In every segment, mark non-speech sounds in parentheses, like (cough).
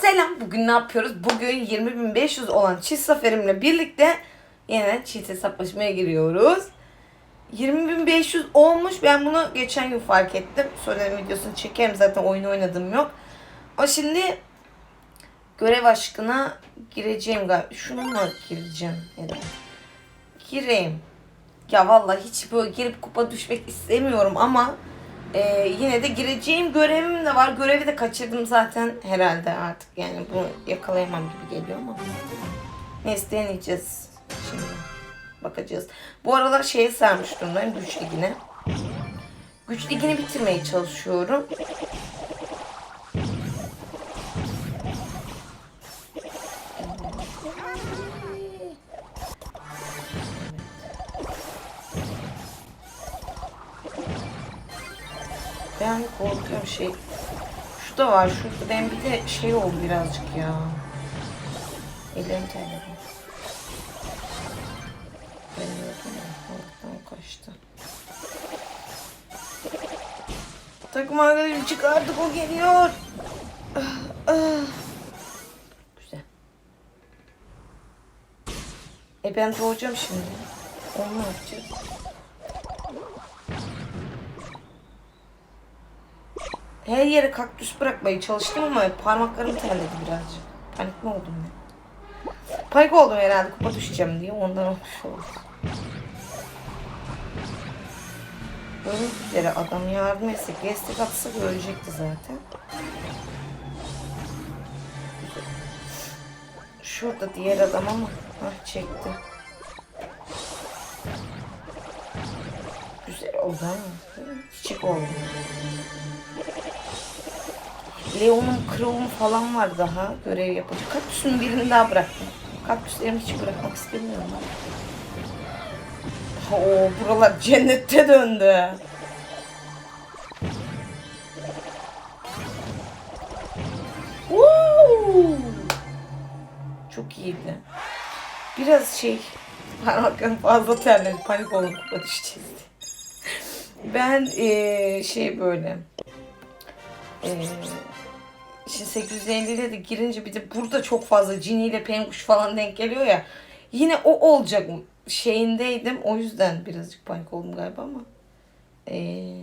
Selam. Bugün ne yapıyoruz? Bugün 20.500 olan çift zaferimle birlikte yine çift hesaplaşmaya giriyoruz. 20.500 olmuş. Ben bunu geçen gün fark ettim. Sonra videosunu çekerim. Zaten oyun oynadım yok. Ama şimdi görev aşkına gireceğim galiba. Şunu mu gireceğim? Da gireyim. Ya vallahi hiç böyle girip kupa düşmek istemiyorum ama e, yine de gireceğim görevim de var. Görevi de kaçırdım zaten herhalde artık. Yani bunu yakalayamam gibi geliyor ama. Neyse deneyeceğiz şimdi. Bakacağız. Bu aralar şeye sarmış durumdayım güç ligine. Güç ligini bitirmeye çalışıyorum. Ben korkuyorum şey. Şu da var. Şurada ben bir de şey oldu birazcık ya. Ellerim terledi. Ben gördüm ya. Allah'tan kaçtı. Takım arkadaşım çıkardık o geliyor. Güzel. E ben doğacağım şimdi. Onu yapacağız? Her yere kaktüs bırakmaya çalıştım ama parmaklarım terledi birazcık. Panik mi oldum ben? Panik oldum herhalde kupa düşeceğim diye ondan olmuş oldu. Ölmek üzere adam yardım etsek destek atsak ölecekti zaten. Şurada diğer adam ama hah çekti. Güzel oldu ha. Çiçek oldu. Leon'un Crow'un falan var daha görev yapacak. Kaktüsün birini daha bıraktım. Kaktüslerimi hiç bırakmak istemiyorum. Oo buralar cennette döndü. Woo! Çok iyiydi. Biraz şey parmaklarım fazla terledi. Panik oldum kupa. Ben eee, şey böyle eee Şimdi 850'de de girince bir de burada çok fazla ciniyle penguş falan denk geliyor ya. Yine o olacak şeyindeydim. O yüzden birazcık panik oldum galiba ama. Ee,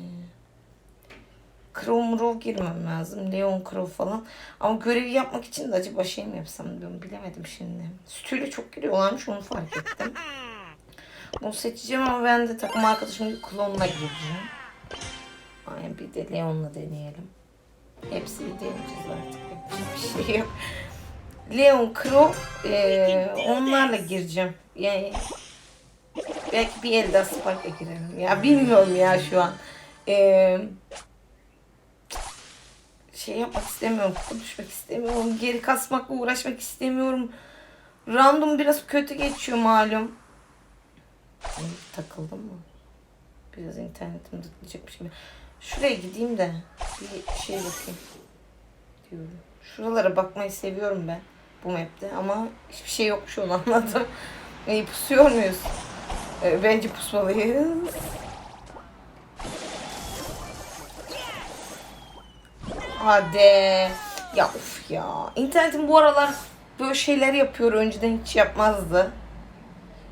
Crow Mrow girmem lazım. Leon Crow falan. Ama görevi yapmak için de acaba şey mi yapsam diyorum. Bilemedim şimdi. Sütüyle çok giriyorlarmış onu fark ettim. (laughs) Bunu seçeceğim ama ben de takım arkadaşımın bir klonuna gireceğim. Aynen bir de Leon'la deneyelim. Hepsini deneyeceğiz artık. Yapacak bir şey yok. Leon Crow eee, onlarla gireceğim. Yani belki bir elde Spark'a girelim. Ya bilmiyorum ya şu an. Eee, şey yapmak istemiyorum. düşmek istemiyorum. Geri kasmakla uğraşmak istemiyorum. Random biraz kötü geçiyor malum. Takıldım mı? Biraz internetim tıklayacakmış gibi. Şuraya gideyim de bir şey bakayım diyorum. Şuralara bakmayı seviyorum ben bu map'te ama hiçbir şey yokmuş onu (laughs) anladım. İyi pusuyor muyuz? Ee, bence pusmalıyız. Hadi. Ya of ya. İnternetim bu aralar böyle şeyler yapıyor. Önceden hiç yapmazdı.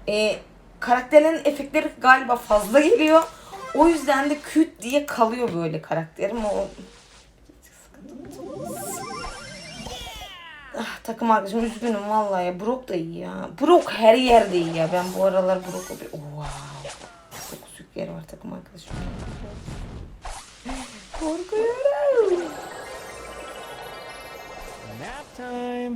Ee, karakterlerin efektleri galiba fazla geliyor. O yüzden de küt diye kalıyor böyle karakterim. O Ah, takım arkadaşım üzgünüm vallahi. Brock da iyi ya. Brock her yerde iyi ya. Ben bu aralar Brock'u bir... Oh, wow. 9 yükleri var takım arkadaşım. Korkuyorum. Nap time.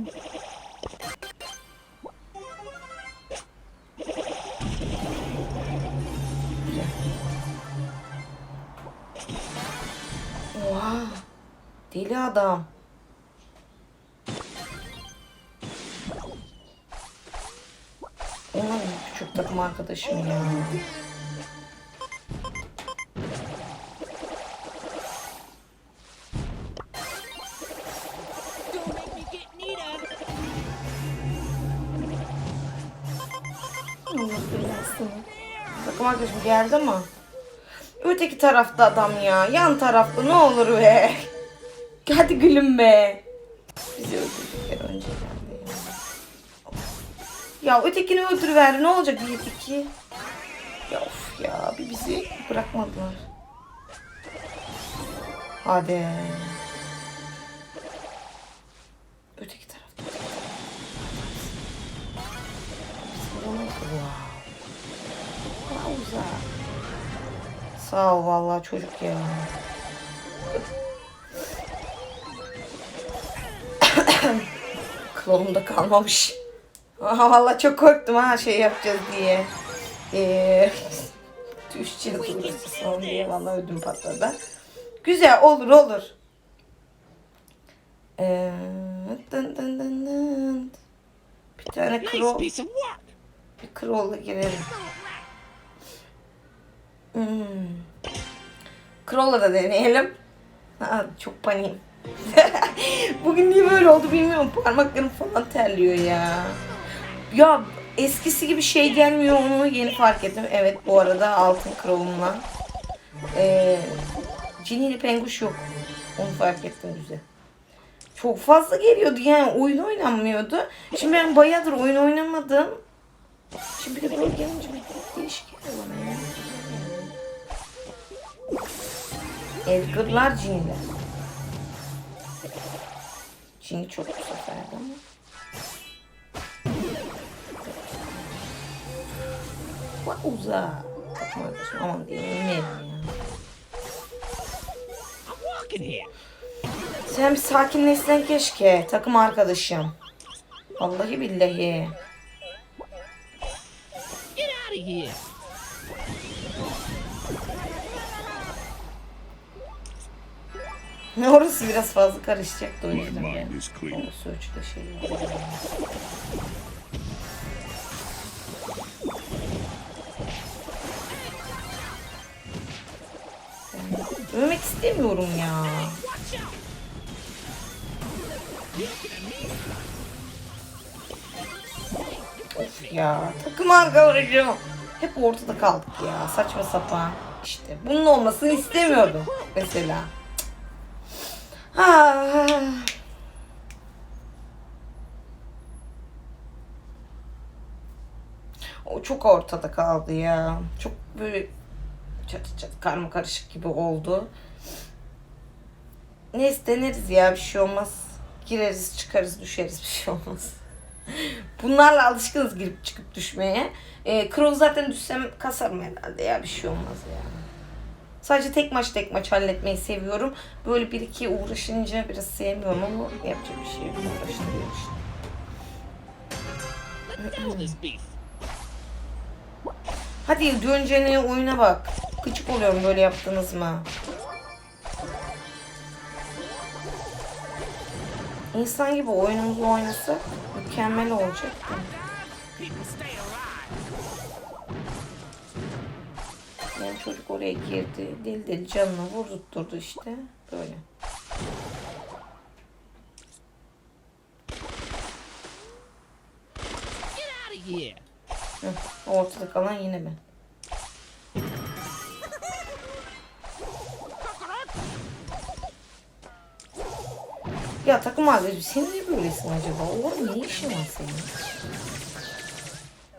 Deli adam. Onun küçük takım arkadaşım ya. Takım arkadaşım geldi ama. Öteki tarafta adam ya. Yan tarafta ne olur be. Hadi gülüm be. Biz bizi öldürdükleri önce geldi ya. Ya ötekini öldürüver ne olacak bir iki. Ya of ya bir bizi bırakmadılar. Hadi. Öteki tarafta. öteki. Wow. Wow. Sağ ol vallahi çocuk ya. (coughs) Klonumda kalmamış. Aha vallahi çok korktum ha şey yapacağız diye. Ee, (laughs) düşeceğiz burası son diye vallahi ödüm patladı. Güzel olur olur. Ee, dın dın dın dın. Bir tane Nice kro, piece of work. bir krolla girelim. Hmm. Krolla da deneyelim. Aa, çok paniğim. (laughs) Bugün niye böyle oldu bilmiyorum. Parmaklarım falan terliyor ya. Ya eskisi gibi şey gelmiyor onu yeni fark ettim. Evet bu arada altın kralımla. Ee, Cinili penguş yok. Onu fark ettim güzel. Çok fazla geliyordu yani oyun oynanmıyordu. Şimdi ben bayağıdır oyun oynamadım. Şimdi bir de böyle gelince bir değişik geliyor bana ya. Edgar'lar ciniler. Cini çok bu seferdi ama. Bak uza. Bakma arkadaşım aman diyeyim yemeyelim ya. I'm walking here. Sen bir sakinleşsen keşke takım arkadaşım. Vallahi billahi. Get out of here. Ne (laughs) orası biraz fazla karışacaktı o My yüzden. ya. mind is clear. O Search'te şey var. Ölmek istemiyorum ya. Of ya takım arkadaşım. Hep ortada kaldık ya saçma sapan. İşte bunun olmasını istemiyordum mesela. Ah. O çok ortada kaldı ya. Çok böyle çatı çatı karma karışık gibi oldu. Neyse deneriz ya bir şey olmaz. Gireriz çıkarız düşeriz bir şey olmaz. Bunlarla alışkınız girip çıkıp düşmeye. E, Crow zaten düşsem kasarım herhalde ya bir şey olmaz ya. Sadece tek maç tek maç halletmeyi seviyorum. Böyle bir iki uğraşınca biraz sevmiyorum ama yapacak bir şey yok. Uğraştırıyor işte. Hadi döneceğine oyuna bak. Gıcık oluyorum böyle yaptınız mı? İnsan gibi oyunumuzu oynasak mükemmel olacak. Çocuk oraya girdi. Deli deli canına vurdurtturdu işte. Böyle. Hı, ortada kalan yine ben. Ya takım arkadaşım sen niye böylesin acaba? Orada ne işin var senin?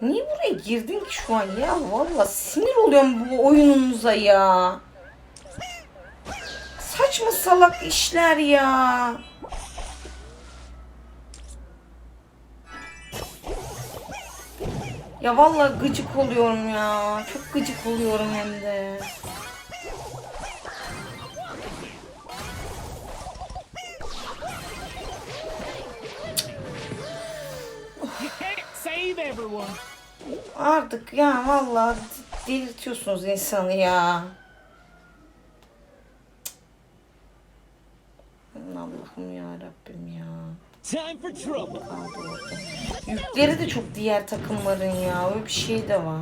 Niye buraya girdin ki şu an ya? Valla sinir oluyorum bu oyununuza ya. Saçma salak işler ya. Ya vallahi gıcık oluyorum ya. Çok gıcık oluyorum hem de. Everyone. Artık ya vallahi delirtiyorsunuz insanı ya. Allah'ım ya Rabbim ya. Time for trouble. Yükleri de çok diğer takımların ya. Öyle bir şey de var.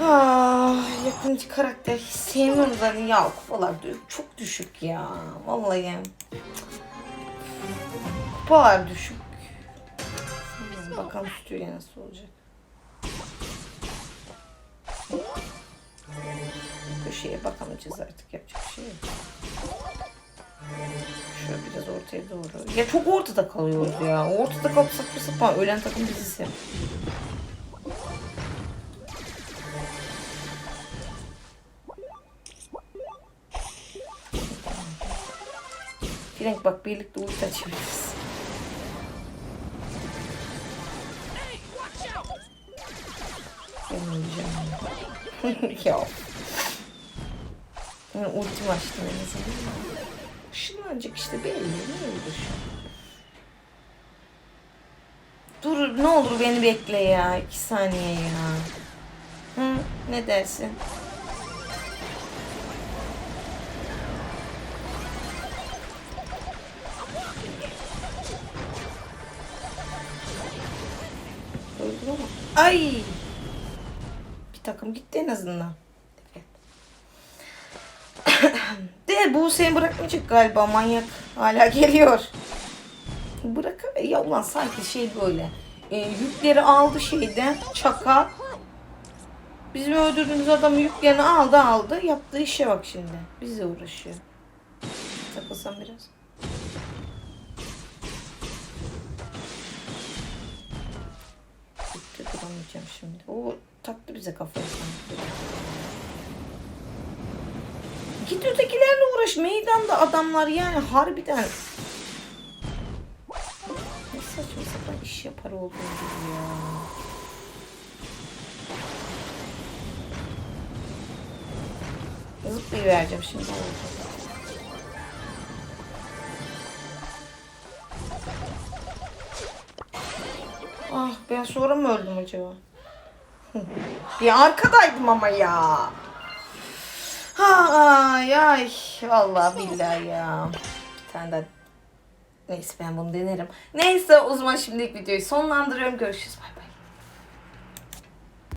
Ah, yapımcı karakter hiç sevmiyorum zaten ya kupalar çok düşük ya vallahi kupalar düşük. Bakalım stüdyo nasıl olacak. Köşeye bakamayacağız artık yapacak bir şey yok. Şöyle biraz ortaya doğru. Ya çok ortada kalıyoruz ya. Ortada kalıp saçma sapan ölen takım dizisi. Frank bak birlikte ulti açabiliriz. Öleceğim. (laughs) ya. Yani ultimi açtım en azından. Işınlanacak işte belli. Ne olur? Dur ne olur beni bekle ya. iki saniye ya. Hı, ne dersin? Ay! Bir takım gitti en azından. De bu seni bırakmayacak galiba manyak. Hala geliyor. Bırak ya ulan sanki şey böyle. E, yükleri aldı şeyden çaka. Bizim öldürdüğümüz adamı yüklerini aldı aldı. Yaptığı işe bak şimdi. Bizle uğraşıyor. Takılsam biraz. Bitti duramayacağım şimdi. O taktı bize kafayı. Git ötekilerle uğraş. Meydanda adamlar yani harbiden. Ne saçma sapan iş yapar olduğunu gibi ya. Zıplayıvereceğim şimdi. olacak. Ah ben sonra mı öldüm acaba? Bir arkadaydım ama ya. Ay ay vallahi billahi ya. Bir tane daha Neyse ben bunu denerim. Neyse o zaman şimdilik videoyu sonlandırıyorum. Görüşürüz. Bay bay.